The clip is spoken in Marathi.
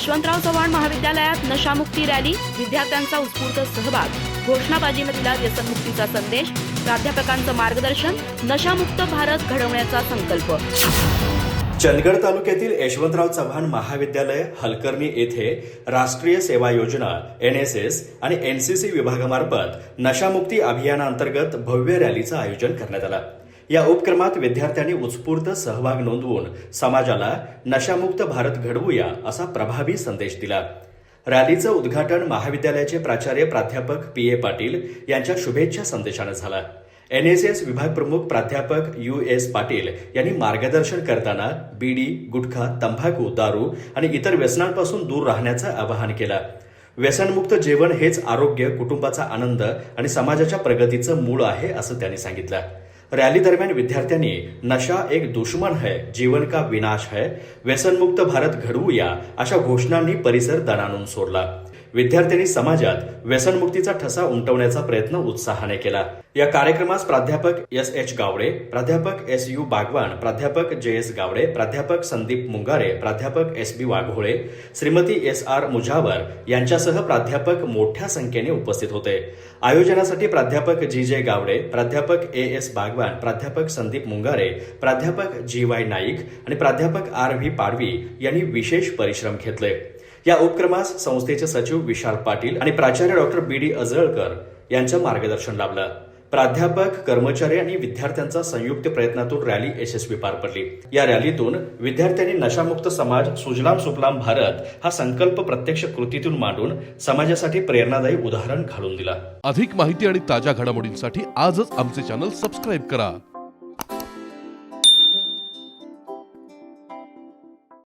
यशवंतराव चव्हाण महाविद्यालयात नशामुक्ती रॅली विद्यार्थ्यांचा उत्स्फूर्त सहभाग घोषणाबाजीनं दिला व्यसनमुक्तीचा संदेश प्राध्यापकांचं मार्गदर्शन नशामुक्त भारत घडवण्याचा संकल्प. चंदगड तालुक्यातील यशवंतराव चव्हाण महाविद्यालय हलकर्णी येथे राष्ट्रीय सेवा योजना एन एस एस आणि एन सी सी विभागामार्फत नशामुक्ती अभियानाअंतर्गत भव्य रॅलीचं आयोजन करण्यात आलं. या उपक्रमात विद्यार्थ्यांनी उत्स्फूर्त सहभाग नोंदवून समाजाला नशामुक्त भारत घडवूया असा प्रभावी संदेश दिला. रॅलीचं उद्घाटन महाविद्यालयाचे प्राचार्य प्राध्यापक पी ए पाटील यांच्या शुभेच्छा संदेशानं झालं. एनएसएस विभाग प्रमुख प्राध्यापक यू एस पाटील यांनी मार्गदर्शन करताना बीडी गुटखा तंबाखू दारू आणि इतर व्यसनांपासून दूर राहण्याचं आवाहन केलं. व्यसनमुक्त जेवण हेच आरोग्य कुटुंबाचा आनंद आणि समाजाच्या प्रगतीचं मूळ आहे असं त्यांनी सांगितलं. रॅली दरम्यान विद्यार्थ्यांनी नशा एक दुश्मन है जीवन का विनाश है व्यसनमुक्त भारत घडवूया अशा घोषणांनी परिसर दणानून सोडला. विद्यार्थ्यांनी समाजात व्यसनमुक्तीचा ठसा उमटवण्याचा प्रयत्न उत्साहाने केला. या कार्यक्रमास प्राध्यापक एस एच गावडे प्राध्यापक एस यू बागवान प्राध्यापक जे एस गावडे प्राध्यापक संदीप मुंगारे प्राध्यापक S B Waghole Shrimati S R Mujawar यांच्यासह प्राध्यापक मोठ्या संख्येने उपस्थित होते. आयोजनासाठी प्राध्यापक जी जे गावडे प्राध्यापक ए एस बागवान प्राध्यापक संदीप मुंगारे प्राध्यापक जी वाय नाईक आणि प्राध्यापक आर व्ही पाडवी यांनी विशेष परिश्रम घेतले. या उपक्रमास संस्थेचे सचिव विशाल पाटील आणि प्राचार्य डॉक्टर बी डी अजळकर यांचं मार्गदर्शन लाभलं. प्राध्यापक कर्मचारी आणि विद्यार्थ्यांचा संयुक्त प्रयत्नातून रॅली यशस्वी पार पडली. या रॅलीतून विद्यार्थ्यांनी नशामुक्त समाज सुजलाम सुफलाम भारत हा संकल्प प्रत्यक्ष कृतीतून मांडून समाजासाठी प्रेरणादायी उदाहरण घालून दिला. अधिक माहिती आणि ताज्या घडामोडींसाठी आजच आमचे चॅनल सबस्क्राईब करा.